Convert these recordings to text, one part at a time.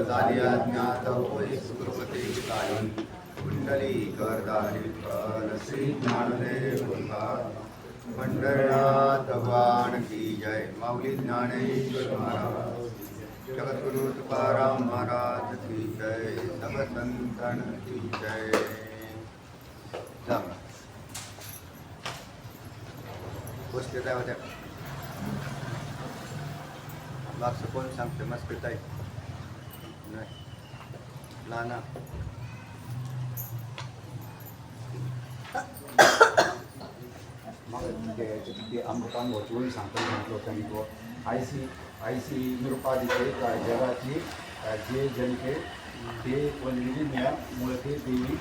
सती अज्ञात होय सुकृपते कुंडली करदारी फल श्री ज्ञानदेव पंढरनाथ भगवान की जय। माऊली ज्ञानेश्वर महाराज। जगद्गुरु तुकाराम महाराज की जय। सब संतन की जय। गोष्टी काय होत्या? मागचं कोण सांगते मस्त ताई नाही नाना मग ते ते अमृतांवरची वळी सांगताना म्हटलं त्यांनी तो आयसी आयसी निरुपाधिके जगाची जे जनके ते वनलेली मुळे ते देवी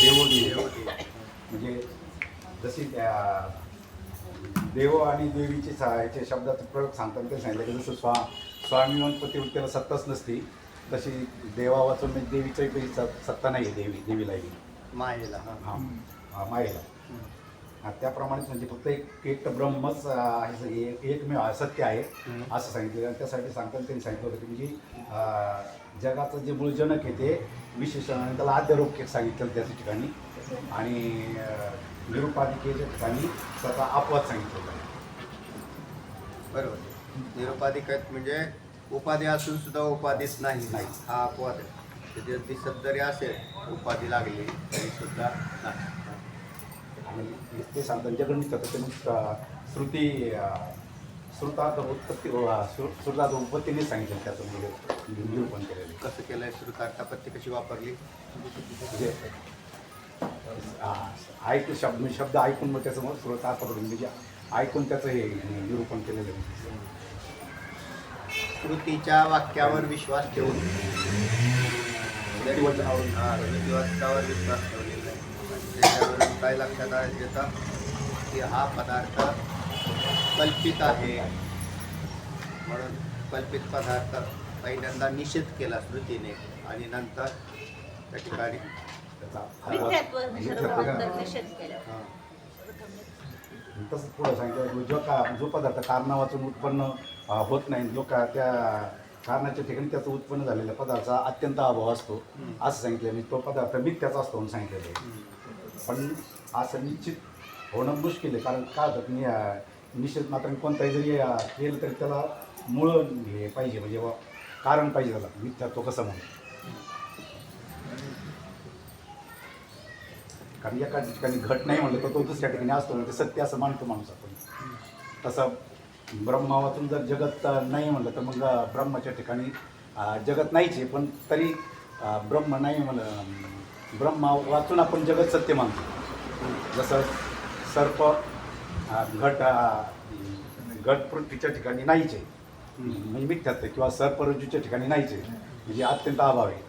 देवोदेव म्हणजे जशी त्या देव आणि देवीचे सा- याचे शब्दाचा प्रयोग सांगताना ते सांगितलं की जसं स्वा स्वाभिमान पतिवृत्तीला सत्ताच नसती तशी देवा वाचून म्हणजे देवीची काही स- सत्ता नाही आहे देवी देवीलाही. मायेला हा. हां हां, मायेला. हा, त्याप्रमाणेच म्हणजे फक्त एक एक ब्रह्मच आहे हे एकमेव सत्य आहे असं सांगितलं आणि त्यासाठी सांगताना त्यांनी सांगितलं होतं की म्हणजे अं, जगाचं जे मूळ जनक आहे ते विशेषण आणि त्याला आद्यरोग्य सांगितलं त्या ठिकाणी. आणि अं, निरुपाधिकेच्या ठिकाणी स्वतः अपवाद सांगितलं होतं बरोबर. निरुपाधिक आहेत म्हणजे उपाधी असून सुद्धा उपाधीच नाही नाही. हा अपवाद आहे. त्याच्यात दिसत जरी असेल उपाधी लागली तरी सुद्धा नाही. आणि ते सांगताना जे गणित होतं ते मग अं, श्रुती श्रुतार्थ उत्पत्ती श्रुतार्थ उत्पत्तीने सांगितलं त्याचं म्हणजे निरूपण केलेलं आहे. कसं केलंय? श्रुतार्थापत्ती कशी वापरली? म्हणजे ऐकून शब्द शब्द ऐकून मग त्याचं मग स्रोत पकडून म्हणजे ऐकून त्याचं हे निरूपण केलेलं आहे. श्रुतीच्या वाक्यावर विश्वास ठेवून. वचनावरून हा, विश्वास ठेवलेला आहे त्याच्यावरून काय लक्षात आलं येतं की हा पदार्थ कल्पित आहे. म्हणून कल्पित पदार्थ पहिल्यांदा निषेध केला श्रुतीने आणि नंतर त्या ठिकाणी त्याचा विद्यात्व हा, तसंच पुढं सांगितलं जो का जो पदार्थ कारणा वाचून उत्पन्न होत नाही जो का त्या कारणाच्या ठिकाणी त्याचं उत्पन्न झालेल्या पदार्थाचा अत्यंत अभाव असतो. असं सांगितलं आणि तो पदार्थ मिथ्याचा असतो म्हणून सांगितलेलं आहे. पण असं निश्चित होणं मुश्किल आहे कारण काय होतं अ, निश्चित मात्र कोणताही जरी केलं तरी त्याला मूळ हे पाहिजे म्हणजे बुवा कारण पाहिजे त्याला. मिथ्यात्व कसं म्हणून कारण एका ठिकाणी घट नाही म्हणलं तर तो दुसऱ्या ठिकाणी असतो म्हणजे सत्य असं मानतो माणूस आपण. तसं ब्रह्मावातून जर जगत नाही म्हणलं तर मग ब्रह्माच्या ठिकाणी जगत नाहीच आहे पण तरी ब्रह्म नाही म्हणलं ब्रह्मा वाचून आपण जगत सत्य मानतो. जसं सर्प घट घट पृथ्वीच्या ठिकाणी नाहीच आहे. म्हणजे मिथ्यात किंवा किंवा सर्परज्जूच्या ठिकाणी नाहीच आहे. म्हणजे अत्यंत अभाव आहे.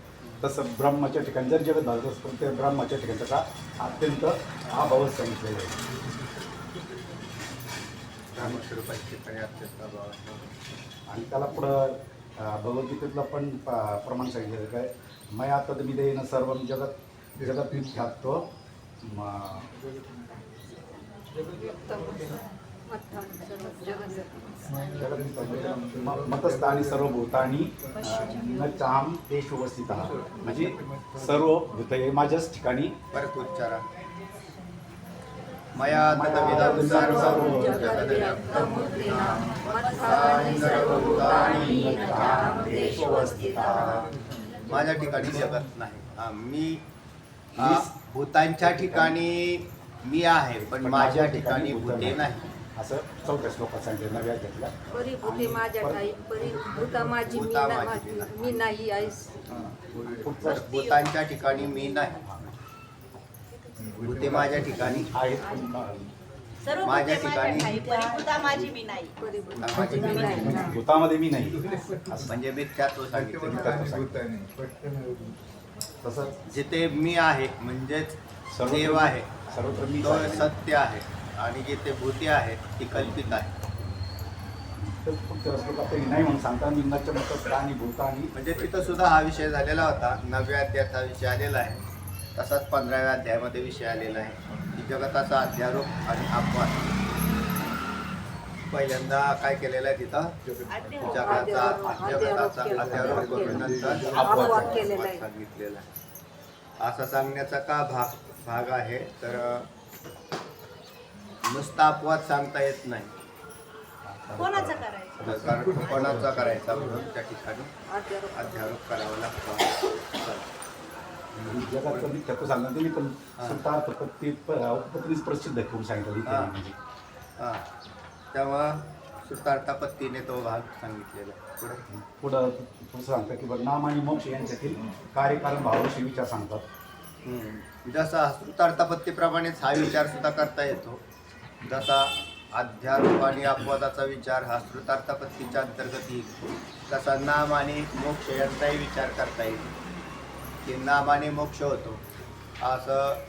तसं ब्रह्माच्या ठिकाणी जर जगत भागत असतं तर त्या ब्रह्माच्या ठिकाणी त्याचा अत्यंत अभाव सांगितलेला आहे. आणि त्याला पुढं भगवद्गीतेतलं पण प्रमाण सांगितलेलं काय मया तदमिदेन सर्व जगत जगत मी ख्यातो जगत मतस्थानी सर्व भूतानी न चाम तेषु उपस्थित. म्हणजे सर्व भूत हे माझ्याच ठिकाणी. परत उच्चारा. मया तदविदं सर्वं जगद्व्याप्तं मत्स्थानि सर्वभूतानि न चाहं तेषु अवस्थितः. माझ्या ठिकाणी जगत नाही. मी भूतांच्या ठिकाणी मी आहे पण माझ्या ठिकाणी भूते नाही. असं चौथ्या श्लोकात सांगितलं नव्या माझ्या ठाई माझी मी भूता ना- माझी मी नाही. मी नाही आईस पुढचं भूतांच्या ठिकाणी मी नाही. भूते माझ्या ठिकाणी. आहेत. सर्व माझ्या ठिकाणी- ठाई, माझी मी नाही. परिभूता माझी मी नाही. भूतामध्ये मी नाही. असं म्हणजे मिथ्यात्व सांगितलं. तसंच जिथे मी आहे म्हणजेच देव आहे. सर्वत्र मी तो सत्य आहे. आणि जिथे भूते आहेत ती कल्पित आहे नाही म्हणून सांगता मी नच मत आणि भूतानी म्हणजे तिथं सुद्धा हा विषय झालेला होता. नवव्या अध्यायाचा विषय आलेला आहे. तसाच पंधराव्या अध्यायामध्ये विषय आलेला आहे. की जगताचा अध्यारोप आणि अपवाद. पहिल्यांदा काय केलेलं आहे तिथं? जगाचा जगताचा अध्यारोप करून नंतर अपवाद. सांगितलेला आहे. असा सांगण्याचा का भाग भाग आहे? तर नुसता अपवाद सांगता येत नाही. कोणाचं करायचं? कारण कोणाचा करायचा म्हणून त्या ठिकाणी अध्यारोप. करावा लागतो. जगात कमी तत्व सांगणार तुम्ही पण स्वतः पत्नी पत्नीच प्रसिद्ध सांगितलं इथे. हा. म्हणजे हा. तेव्हा सुतार्थापत्तीने तो भाग सांगितलेला आहे. पुढे? पुढं पुढं सांगतात की बघ नाम आणि मोक्ष यांच्यातील कार्यकारण भावाविषयी विचार सांगतात. हम्म. जसा सुतार्थापत्तीप्रमाणेच हा विचार सुद्धा करता येतो. जसा अध्यारोप आणि अपवादाचा विचार हा श्रुतार्थापत्तीच्या अंतर्गत येईल. तसा नाम आणि मोक्ष यांचाही विचार करता येईल. की नाम आणि मोक्ष होतो. असं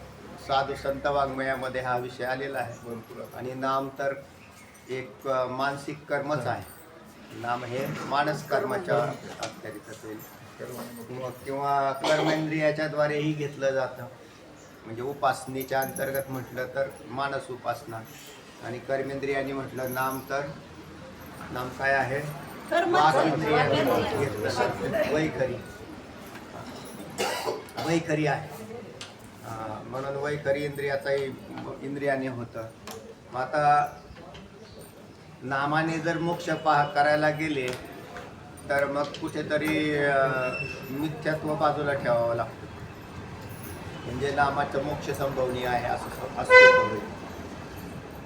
साधू संत वाङ्मयामध्ये हा विषय आलेला आहे. आणि नाम तर एक मानसिक कर्मच आहे. नाम हे मानस कर्माच्या अखत्यारीत असेल. किंवा- कर्मेंद्रियाच्याद्वारेही घेतलं जातं. म्हणजे उपासनेच्या अंतर्गत म्हटलं तर मानस उपासना. आणि कर्मेंद्रियाने म्हटलं नाम तर नाम काय आहे. वैखरी. वैखरी आहे. म्हणून वैखरी इंद्रियाचाही इंद्रियाने होतं. मग आता नामाने जर मोक्ष पहा करायला गेले तर मग कुठेतरी मिथ्यात्व बाजूला ठेवावं लागतं. म्हणजे नामाचं मोक्ष संभवनीय आहे असं असं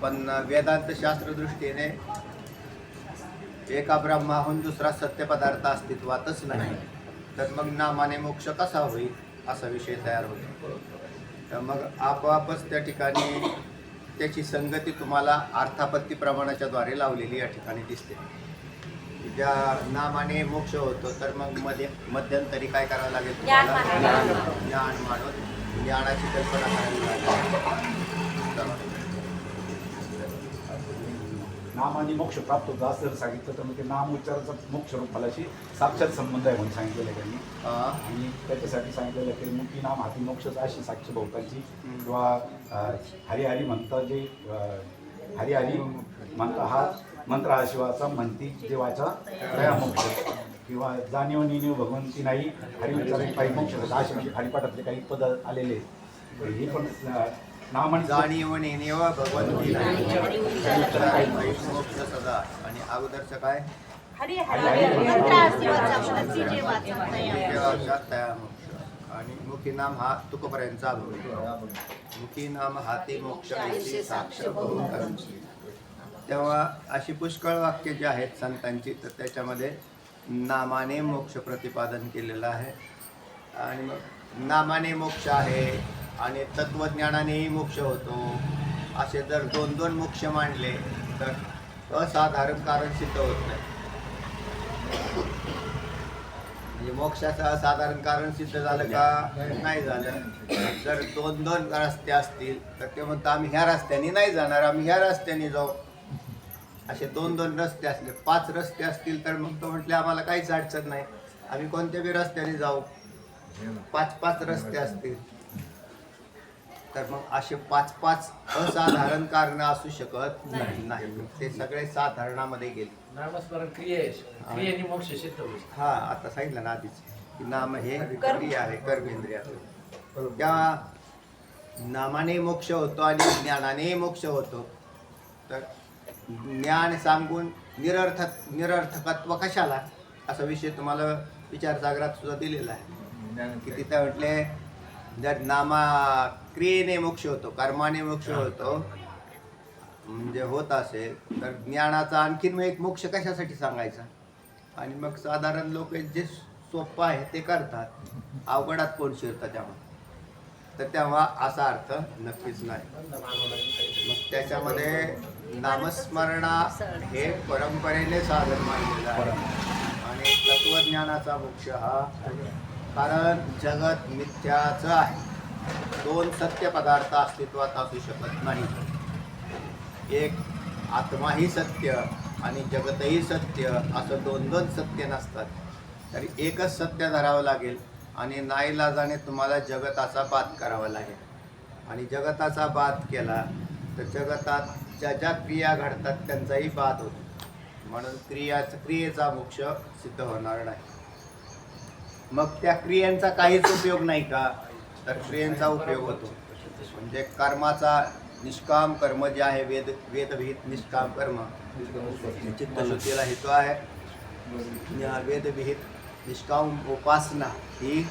पण वेदांत शास्त्र दृष्टीने एका ब्रह्माहून दुसरा सत्य पदार्थ अस्तित्वातच नाही तर मग नामाने मोक्ष कसा होईल असा विषय तयार होतो तर मग आपोआपच त्या ठिकाणी त्याची संगती तुम्हाला अर्थापत्ती प्रमाणाच्या द्वारे लावलेली या ठिकाणी दिसते ज्या नामाने मोक्ष होतो तर मग मध्ये मध्यंतरी काय करावं लागेल ज्ञान? मानावं. ज्ञानाची कल्पना लागेल. चला. नाम आणि मोक्ष प्राप्त होतं असं जर सांगितलं तर मग ते नाम उच्चाराचा मोक्ष रूपालाशी साक्षात संबंध आहे म्हणून सांगितलेलं आहे त्यांनी. आणि त्याच्यासाठी सांगितलेलं आहे की मुक्ती नाम हाती मोक्षच अशी साक्ष भोवताची किंवा हरिहरी म्हणता जे हरिहरी म्हणता हा मंत्र हा शिवाचा म्हणती देवाचा मोक्ष किंवा जाणीव निनीव भगवंती नाही हरिविचार काही मोक्ष. असे म्हणजे हरिपाठातले काही पद आलेले आहेत. हे पण अं, नाम आणि जाणीव नेणीव भगवंती नाही. सदा आणि अगोदरचं काय हरी हरी मंत्र शिवाचा म्हणती जे वाचत नाही देवाचा तया मोक्ष आणि मुखी नाम हा तुकोपर्यंतचा अनुभव मुखी नाम हाती मोक्ष साक्ष. तेव्हा अशी पुष्कळ वाक्य जी आहेत संतांची तर त्याच्यामध्ये नामाने मोक्ष प्रतिपादन केलेलं आहे. आणि मग नामाने मोक्ष आहे आणि तत्वज्ञानानेही मोक्ष होतो. असे जर दोन दोन मोक्ष मांडले तर असाधारण कारण सिद्ध होत नाही. म्हणजे मोक्षाचं असाधारण कारण सिद्ध झालं का? नाही झालं. जर दोन दोन रस्ते असतील तर ते म्हणतं आम्ही ह्या रस्त्याने नाही जाणार आम्ही ह्या रस्त्याने जाऊ. असे दोन दोन रस्ते असले. पाच रस्ते असतील तर मग तो म्हटले आम्हाला काहीच अडचण नाही. आम्ही कोणत्या बी रस्त्याने जाऊ. पाच पाच रस्ते असतील. तर मग असे पाच पाच असाधारण कारण असू शकत नाही. ते सगळे साधारणामध्ये गेले. नामस्मरण क्रियेश क्रियेने मोक्ष सिद्ध होईल. हा आता सांगितलं ना आधीच की नाम हे क्रिया आहे कर्मेंद्रियात त्या नामाने मोक्ष होतो आणि ज्ञानाने मोक्ष होतो. तर ज्ञान सांगून निरर्थक निरर्थकत्व कशाला? असा विषय तुम्हाला विचारसागरात सुद्धा दिलेला आहे. की तिथे म्हटले जर नामा क्रियेने मोक्ष होतो कर्माने मोक्ष होतो म्हणजे होत असेल तर ज्ञानाचा आणखीन एक मोक्ष कशासाठी सांगायचा? आणि मग साधारण लोक जे सोपं आहे ते करतात. अवघडात कोण शिरतं त्यामुळे? तर तेव्हा असा अर्थ नक्कीच नाही. मग त्याच्यामध्ये नामस्मरणा हे परंपरेने साधन मानलेलं आहे. आणि तत्वज्ञानाचा मोक्ष हा कारण जगत मिथ्याचं आहे. दोन सत्य पदार्थ अस्तित्वात असू शकत नाही. एक आत्माही सत्य आणि जगतही सत्य असं दोन दोन सत्य नसतात. तरी एकच सत्य धरावं लागेल आणि नाईलाजाने तुम्हाला जगताचा बाद करावा लागेल. आणि जगताचा बाद केला तर जगतात ज्या ज्या क्रिया घडतात त्यांचाही बाध होतो. म्हणून क्रियाच क्रियेचा मोक्ष सिद्ध होणार नाही. मग त्या क्रियांचा काहीच उपयोग नाही का? तर क्रियांचा उपयोग होतो. म्हणजे कर्माचा निष्काम कर्म जे आहे वेद वेदविहित निष्काम कर्म चित्तशुद्धीला हेतू आहे. वेदविहित निष्काम उपासना ही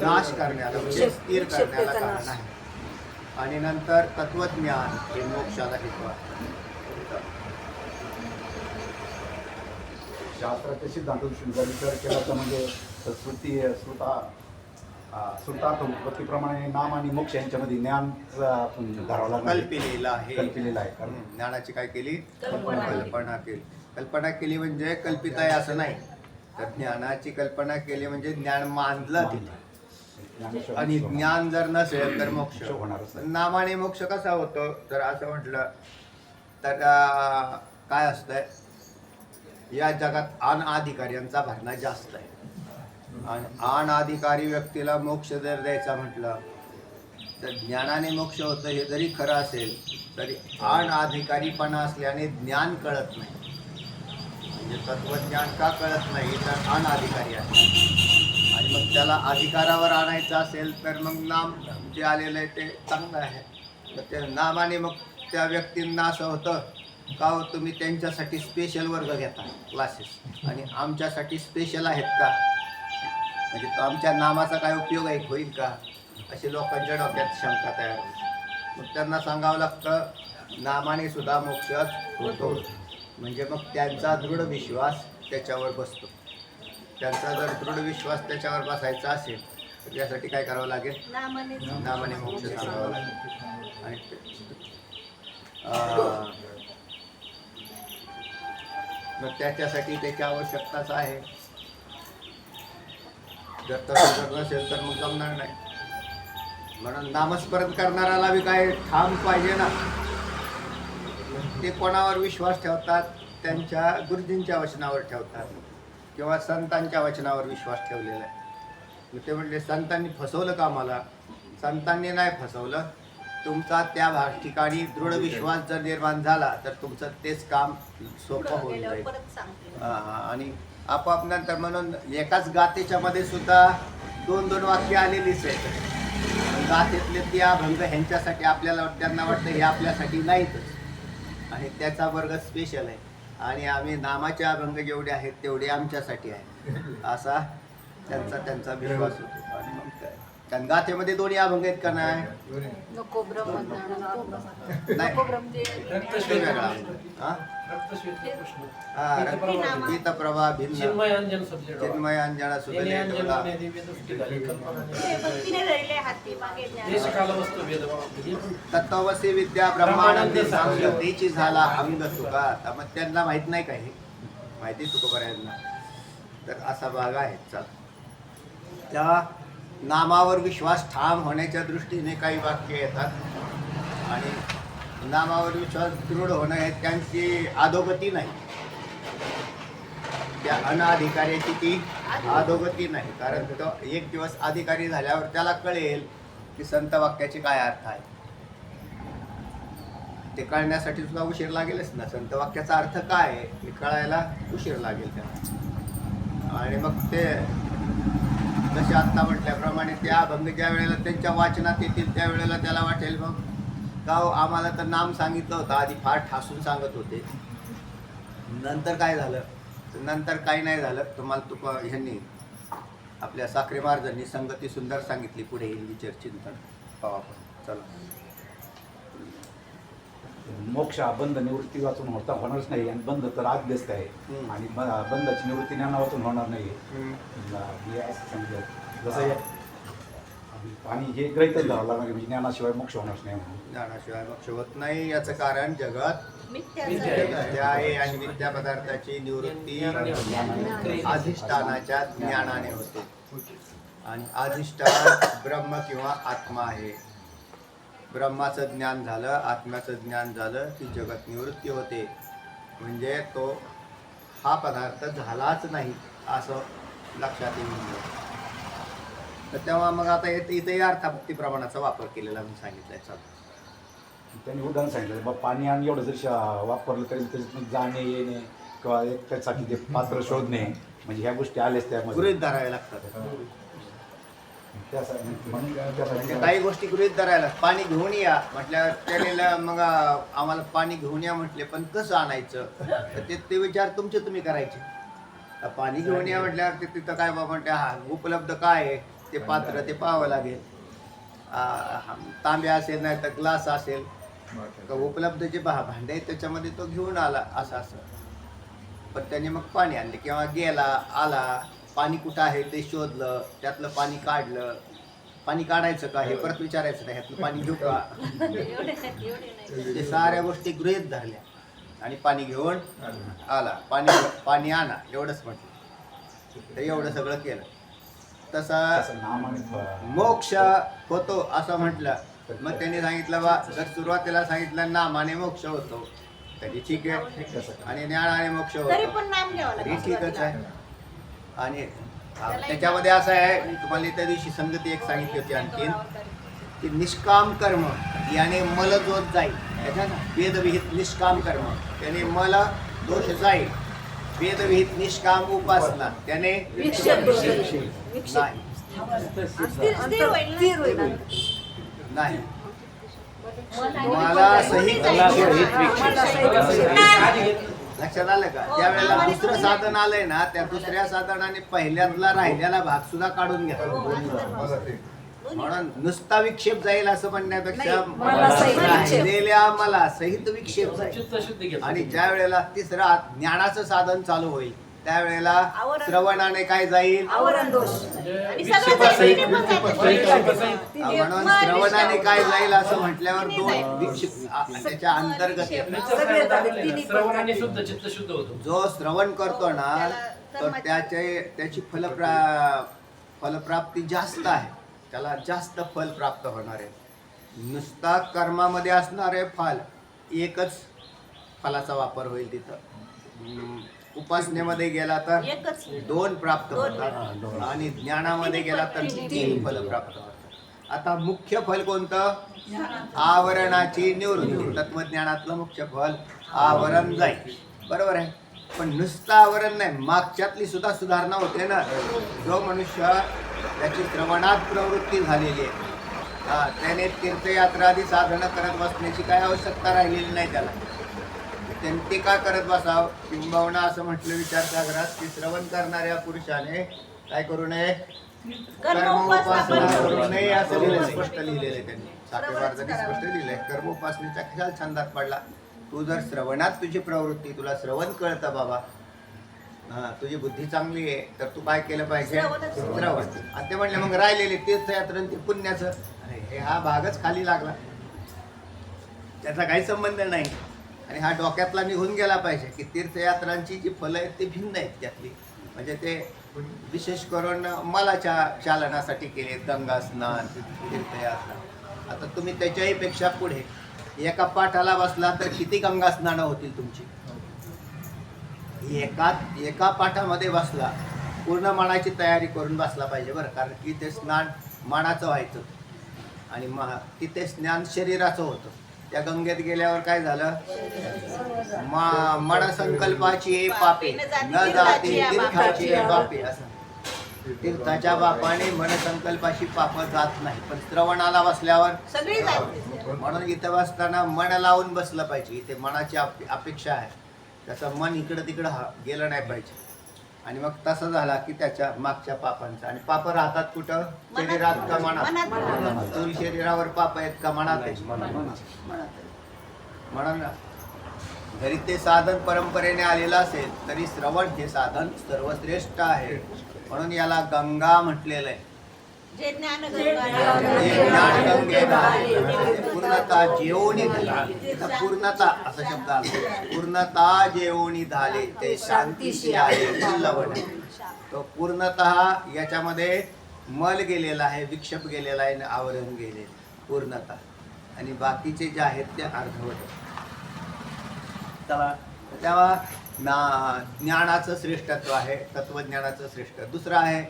नाश करण्याला म्हणजे स्थिर करण्याला कारण आहे. आणि नंतर तत्वज्ञान हे मोक्षाला हेतू आहे. शास्त्राच्या सिद्धांत दृष्टीने जर विचार केला तर म्हणजे श्रुती श्रुता श्रुतार्थ उत्पत्तीप्रमाणे नाम आणि मोक्ष यांच्यामध्ये आपण धरावं कल्पिलेलं आहे. कल्पिलेलं आहे कारण ज्ञानाची काय केली? कल्पना केली. कल्पना केली. कल्पना केली म्हणजे कल्पित आहे असं नाही. तर ज्ञानाची कल्पना केली म्हणजे ज्ञान मानलं तिथे. आणि ज्ञान जर नसेल तर मोक्ष होणारच. नामाने मोक्ष कसा होतो? जर असं म्हटलं तर काय असतंय? या जगात अनधिकाऱ्यांचा भरणा जास्त आहे. आणि अनधिकारी व्यक्तीला मोक्ष जर द्यायचा म्हटलं तर ज्ञानाने मोक्ष होतं हे जरी खरं असेल तरी अनधिकारीपणा असल्याने ज्ञान कळत नाही. म्हणजे तत्वज्ञान का कळत नाही? तर अनधिकारी आहे. मग त्याला अधिकारावर आणायचं असेल तर मग नाम जे आलेलं आहे ते चांगलं आहे. तर त्या नामाने मग त्या व्यक्तींना असं होतं का हो तुम्ही त्यांच्यासाठी स्पेशल वर्ग घेता क्लासेस आणि आमच्यासाठी स्पेशल आहेत का? म्हणजे तो आमच्या नामाचा काय उपयोग आहे होईल का? असे लोकांच्या डोक्यात शंका तयार होते. मग त्यांना सांगावं लागतं नामाने सुद्धा मोक्ष होतो. म्हणजे मग त्यांचा दृढ विश्वास त्याच्यावर बसतो. त्यांचा जर दृढ विश्वास त्याच्यावर बसायचा असेल तर त्यासाठी काय करावं लागेल? नामाने. नामाने मोक्ष सांगावं लागेल. आणि मग त्याच्यासाठी त्याची आवश्यकताच आहे. जर तसं जर नसेल तर मग जमणार नाही. म्हणून नामस्मरण करणाऱ्याला बी काय ठाम पाहिजे ना. ते कोणावर विश्वास ठेवतात? त्यांच्या गुरुजींच्या वचनावर ठेवतात. किंवा संतांच्या वचनावर विश्वास ठेवलेला आहे. मग ते म्हटले संतांनी फसवलं का मला? संतांनी नाही फसवलं. तुमचा त्या ठिकाणी दृढ विश्वास जर निर्माण झाला तर तुमचं तेच काम सोपं होऊन जाईल. हा, हा. आणि आपोआप नंतर म्हणून एकाच गातेच्या मध्ये सुद्धा दोन दोन वाक्य आलेलीच आहेत. गातेतले ते अभंग ह्यांच्यासाठी आपल्याला त्यांना वाटतं हे आपल्यासाठी नाहीतच. आणि त्याचा वर्ग स्पेशल आहे. आणि आम्ही नामाचे अभंग जेवढे आहेत तेवढे आमच्यासाठी आहे असा त्यांचा त्यांचा विश्वास होतो. आणि मग काय? कारण गाथेमध्ये दोन्ही अभंग आहेत का नाही? नको ते रक्तश्वेत वेगळा हा? रक्तश्वेत कृष्ण रक्तप्रभा. गीतप्रभा भिन्न. चिन्मय अंजन सब्जेक्ट चिन्मय अंजना येणे सुदले अंजन डोला होणे दिव्य दृष्टी झाली. कल्पना ते भक्तीने धरले हाती मागे देश ज्ञान. काल वस्तू भेद हे पण तत्वसी विद्या ब्रह्मानंदी सांग तेची झाला अंग तुका आता मग त्यांना माहीत नाही का हे? माहिती तुकोबऱ्यांना तर असा भाग आहे. चल. त्या नामावर विश्वास ठाम होण्याच्या दृष्टीने काही वाक्य येतात. आणि नामावर विश्वास दृढ होणं हे त्यांची अधोगती नाही. त्या अनाधिकाऱ्याची ती अधोगती नाही. कारण तो एक दिवस अधिकारी झाल्यावर त्याला कळेल की संत वाक्याचे काय अर्थ आहे. ते कळण्यासाठी सुद्धा उशीर लागेलच ना. संत वाक्याचा अर्थ काय आहे हे कळायला उशीर लागेल त्याला. आणि मग ते जसे आत्ता म्हटल्याप्रमाणे त्या अभंग ज्या वेळेला त्यांच्या वाचनात येतील त्यावेळेला त्याला वाटेल मग का आम्हाला तर नाम सांगितलं होतं. आधी फार ठासून सांगत होते. नंतर काय झालं? तर नंतर काही नाही झालं तुम्हाला तुक ह्यांनी आपल्या साखरे महाराजांनी संगती सुंदर सांगितली पुढे येईल विचार चिंतन पाहू आपण. चला. मोक्ष बंध निवृत्ती वाचून होता होणारच नाही. आणि बंध तर आद्यस्त आहे. आणि ब- बंधाची निवृत्ती ज्ञाना वाचून होणार नाही. हे असं जसं आणि हे ग्रहितच धरावं लागणार म्हणजे ज्ञानाशिवाय मोक्ष होणारच नाही म्हणून. ज्ञानाशिवाय मोक्ष होत नाही. याचं कारण जगत मिथ्या. आहे. आहे आणि विद्या पदार्थाची निवृत्ती अधिष्ठानाच्या ज्ञानाने होते. आणि अधिष्ठान ब्रह्म किंवा आत्मा आहे. ब्रह्माचं ज्ञान झालं आत्म्याचं ज्ञान झालं की जगत निवृत्ती होते. म्हणजे तो हा पदार्थ झालाच नाही असं लक्षात येऊन येईल तर तेव्हा मग आता इथे इथेही अर्थाभक्ती प्रमाणाचा वापर केलेला मी सांगितलाय. चला. त्यांनी उदाहरण सांगितलं बा पाणी आणि एवढं जरी शा- वापरलं तरी त्याच्यात जाणे येणे किंवा एक त्यासाठी ते पात्र शोधणे म्हणजे ह्या गोष्टी आल्याच त्यामध्ये गृहित धरावे लागतात. त्यासाठी म्हणून म्हणजे काही गोष्टी गृहित धरायला पाणी घेऊन या म्हटल्यावर त्याने मग आम्हाला पाणी घेऊन या म्हटले पण कसं आणायचं? तर ते ते विचार तुमचे तुम्ही करायचे. आता पाणी घेऊन या म्हटल्यावर ते तिथं काय बाबा म्हणते हा उपलब्ध काय आहे? ते पात्र ते पाहावं लागेल. आ, हा, तांब्या असेल नाही तर ग्लास असेल का उपलब्ध जे भा भांडे आहेत त्याच्यामध्ये तो घेऊन आला असं असं. पण त्याने मग पाणी आणले. किंवा गेला आला पाणी कुठं आहे ते शोधलं त्यातलं पाणी काढलं. पाणी काढायचं का? हे परत विचारायचं नाही. ह्यातलं पाणी घेऊ का? एवढे एवढे नाही. ते साऱ्या गोष्टी गृहीत धरल्या. आणि पाणी घेऊन आला. पाणी पाणी आणा. एवढंच म्हटलं. तर एवढं सगळं केलं. तसं मोक्ष होतो असं म्हटलं. मग त्यांनी सांगितलं बा जर सुरुवातीला सांगितलं नामाने मोक्ष होतो. तरी ठीक आहे. आणि ज्ञानाने मोक्ष तरी होतो पण नाम घ्यावं हे लागेल ठीकच. आहे. आणि हा, त्याच्यामध्ये असं आहे मी तुम्हाला त्या दिवशी संगती एक सांगितली होती आणखीन की निष्काम कर्म याने मल जोत जाईल. त्याच्यात वेदविहित निष्काम कर्म त्याने मल दोष जाईल. वेदविहित निष्काम उपासना त्याने नाही. स्थिर स्थिर होईल ना? नाही. मला सहित लक्षात आलं का? ज्या वेळेला दुसरं साधन आलंय ना त्या दुसऱ्या साधनाने पहिल्यातला राहिलेला भाग सुद्धा काढून घ्या. म्हणून नुसता विक्षेप जाईल असं म्हणण्यापेक्षा मला सहित विक्षेप. राहिलेल्या मला सहित विक्षेप जाईल. आणि ज्या वेळेला तिसरा ज्ञानाचं साधन चालू होईल त्यावेळेला. श्रवणाने काय जाईल. म्हणून श्रवणाने काय जाईल असं म्हटल्यावर दोन त्याच्या अंतर्गत जो श्रवण करतो ना तर त्याचे त्याची फलप्रा फलप्राप्ती जास्त आहे. त्याला जास्त फल प्राप्त होणार आहे. नुसता कर्मामध्ये असणारे फल एकच फलाचा वापर होईल तिथं. उपासनेमध्ये गेला तर एकच दोन प्राप्त होतात. आणि ज्ञानामध्ये गेला तर तीन फल प्राप्त होतात. आता मुख्य फल कोणतं? आवरणाची निवृत्ती. तत्वज्ञानातलं मुख्य फल आवरण जाईल. बरोबर आहे. पण नुसतं आवरण नाही. मागच्यातली सुद्धा सुधारणा होते ना. जो मनुष्य त्याची श्रवणात प्रवृत्ती झालेली आहे. हा त्याने तीर्थयात्रादी साधनं करत बसण्याची काय आवश्यकता राहिलेली नाही त्याला. त्यांनी ते का करत बसावं? किंबहुना असं म्हटलं विचारसागरात की श्रवण करणाऱ्या पुरुषाने काय करू नये? कर्म उपासना करू नये असं लिहिलं स्पष्ट लिहिलेलं आहे त्यांनी. सातव्या भारताने स्पष्ट लिहिलंय. कर्म उपासनेच्या कशाला छंदात पडला? तू जर श्रवणात तुझी प्रवृत्ती तुला श्रवण कळतं बाबा. हा तुझी बुद्धी चांगली आहे तर तू काय केलं पाहिजे. श्रवण. आणि ते म्हणले मग राहिलेले तीर्थयात्रा ते पुण्याचं. हे हा भागच खाली लागला. त्याचा काही संबंध नाही. आणि हा डोक्यातला निघून गेला पाहिजे की तीर्थयात्रांची जी फलं आहेत ती भिन्न आहेत त्यातली. म्हणजे ते विशेष करून मलाच्या चालनासाठी केले गंगा स्नान तीर्थयात्रा. आता तुम्ही त्याच्याही पेक्षा पुढे एका पाठाला बसला तर किती गंगा स्नानं होतील तुमची? एका एका पाठामध्ये बसला पूर्ण मनाची तयारी करून बसला पाहिजे बरं कारण की ते स्नान मनाचं व्हायचं. आणि महा तिथे स्नान शरीराचं होतं. त्या गंगेत गेल्यावर काय झालं? मा मन संकल्पाची पापे न जाते तीर्थाची बापे असं. तीर्थाच्या बापाने मन संकल्पाची पाप जात नाही. पण श्रवणाला बसल्यावर म्हणून इथं बसताना मन लावून बसलं पाहिजे. इथे मनाची अप- अपेक्षा आहे. त्याचं मन इकडं तिकडं गेलं नाही पाहिजे. आणि मग तसं झाला की त्याच्या मागच्या पापांचं. आणि पाप राहतात कुठं? शरीरात का मनात. शरीरावर पाप आहेत का मनात. आहेत म्हणून जरी ते साधन परंपरेने आलेलं असेल तरी श्रवण हे साधन सर्वश्रेष्ठ आहे. म्हणून याला गंगा म्हटलेलं आहे. जे ज्ञान हे. पूर्णता जेवणी पूर्णता असा शब्द आला पूर्णता जेवणी झाले ते शांतीशी आहे लवण तो पूर्णतः याच्यामध्ये मल गेलेला आहे विक्षेप गेलेला आहे आणि आवरण गेलेले पूर्णता आणि बाकीचे जे आहेत ते अर्धवट तेव्हा ना ज्ञानाचं श्रेष्ठत्व आहे तत्वज्ञानाचं श्रेष्ठ दुसरं आहे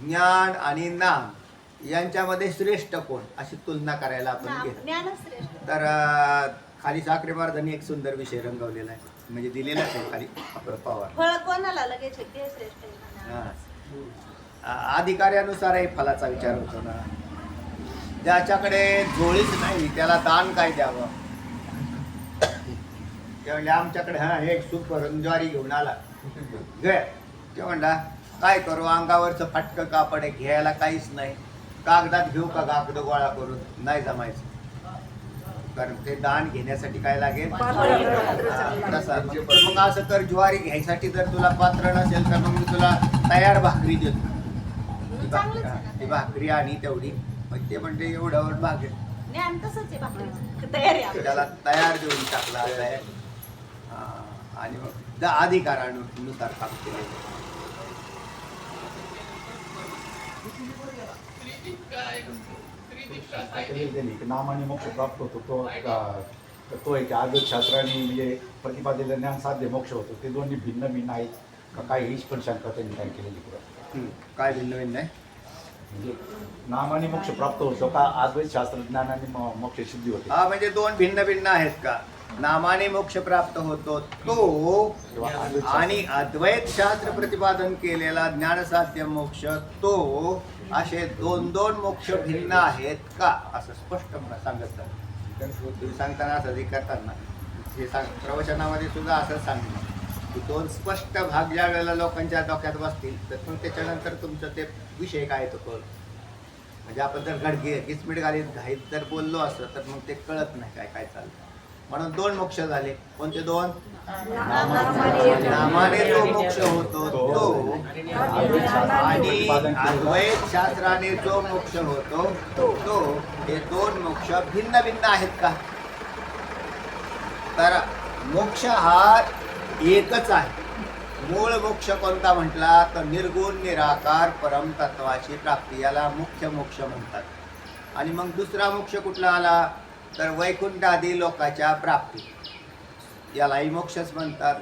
ज्ञान आणि नाम यांच्यामध्ये श्रेष्ठ कोण? अशी तुलना करायला आपण ज्ञानश्रेष्ठ तर अं, खाली साखरे महाराजांनी एक सुंदर विषय रंगवलेला आहे. म्हणजे दिलेलाच आहे खाली आपलं पवार. फळ कोणाला लगेच आहे ते श्रेष्ठ आहे हा. फलाचा विचार होतो ना. ज्याच्याकडे जोळीच नाही त्याला दान काय द्यावं? ते म्हणले आमच्याकडे हा हे सुपर ज्वारी घेऊन आला. घे. ते म्हणला काय करू? अंगावरचं फाटकं कापड आहे घ्यायला काहीच नाही. कागदात घेऊ का कागद गोळा करून? नाही जमायचं. कारण ते दान घेण्यासाठी काय लागेल? मग असं कर ज्वारी घ्यायसाठी जर तुला पात्र नसेल तर मग मी तुला तयार भाकरी देतो. ती भाकरी आणि तेवढी. मग ते म्हणते एवढ्यावर आहे त्याला तयार देऊन टाकला आणि मग अधिकारानुसार काम केले त्यांनी की मोक्ष प्राप्त होतो तो अं, तो एक आदर्श शास्त्राने म्हणजे प्रतिपादित ज्ञान साध्य मोक्ष होतो ते दोन्ही भिन्न भिन्न आहेत का काय हीच पण शंका त्यांनी काय केलेली पुढं काय भिन्न भिन्न आहे म्हणजे नामाने मोक्ष प्राप्त होतो का अद्वैत शास्त्र ज्ञानाने मोक्ष सिद्धी होते. हा म्हणजे दोन भिन्न भिन्न आहेत का? नामाने मोक्ष प्राप्त होतो तो आणि अद्वैत शास्त्र प्रतिपादन केलेला ज्ञानसाध्य मोक्ष तो असे दोन दोन मोक्ष भिन्न आहेत का? असं स्पष्ट मला सांगत तुम्ही सांगताना असं हे करताना हे सांग प्रवचनामध्ये सुद्धा असं सांगितलं की दोन स्पष्ट भाग ज्या वेळेला लोकांच्या डोक्यात बसतील तर मग त्याच्यानंतर तुमचं ते विषय काय तो कळ म्हणजे आपण जर घडगे किचमीट घालीत घाईत जर बोललो असं तर मग ते कळत नाही काय काय चाललं म्हणून दोन मोक्ष झाले. कोणते दोन? नामाने जो मोक्ष होतो. तो आणि अद्वैत शास्त्राने जो मोक्ष होतो तो. हे दोन मोक्ष भिन्न भिन्न आहेत का? तर मोक्ष हा एकच आहे. मूळ मोक्ष कोणता म्हटला? तर निर्गुण निराकार परम तत्वाची प्राप्ती. याला मुख्य मोक्ष म्हणतात. आणि मग दुसरा मोक्ष कुठला आला? तर वैकुंठादी लोकाच्या प्राप्ती. यालाही मोक्षच म्हणतात.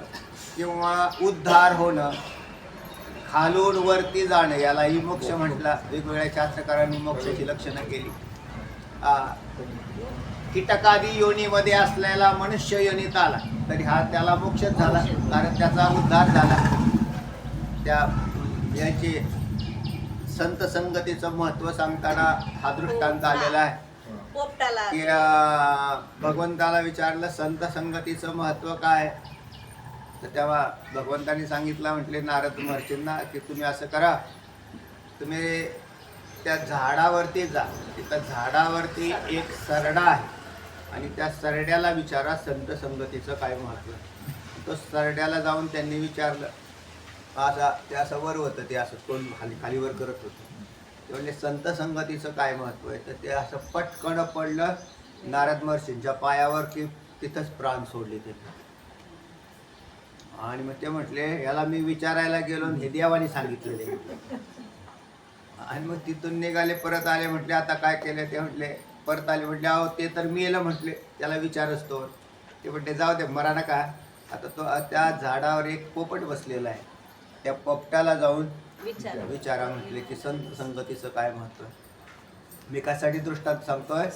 किंवा उद्धार होणं खालून वरती जाणं याला मोक्ष म्हटला. वेगवेगळ्या शास्त्रकारांनी मोक्षाची लक्षणं केली. कीटकादी योनीमध्ये असलेला मनुष्य योनीत आला तरी हा त्याला मोक्षच झाला. कारण त्याचा उद्धार झाला. त्या याचे संत संगतीचं महत्त्व सांगताना हा दृष्टांत आलेला आहे. पोपटाला. की अं, भगवंताला विचारलं संत संगतीचं महत्त्व काय? तर तेव्हा भगवंतानी सांगितलं म्हटले नारद महर्षींना की तुम्ही असं करा तुम्ही त्या झाडावरती जा. तिथं झाडावरती एक सरडा आहे. आणि त्या सरड्याला विचारा संत संगतीचं काय महत्त्व तो सरड्याला जाऊन त्यांनी विचारलं असा ते असं वर होतं ते असं तोंड खाली खालीवर करत होतं. ते म्हणले संत संगतीचं काय महत्त्व आहे? तर ते असं पटकन पडलं नारद महर्षींच्या पायावर की तिथंच प्राण सोडले ते. आणि मग ते म्हटले याला मी विचारायला गेलो आणि हे देवाने सांगितलेले. आणि मग तिथून निघाले परत आले म्हटले आता काय केलं? ते म्हटले परत आले म्हटले अहो ते तर मी येलं म्हटले त्याला विचारच तो. ते म्हटले जाऊ दे मरा नका. आता तो त्या झाडावर एक पोपट बसलेला आहे. त्या पोपटाला जाऊन विचार. विचारा म्हटले की संत संगतीचं काय महत्त्व मी कशासाठी दृष्टांत सांगतोय?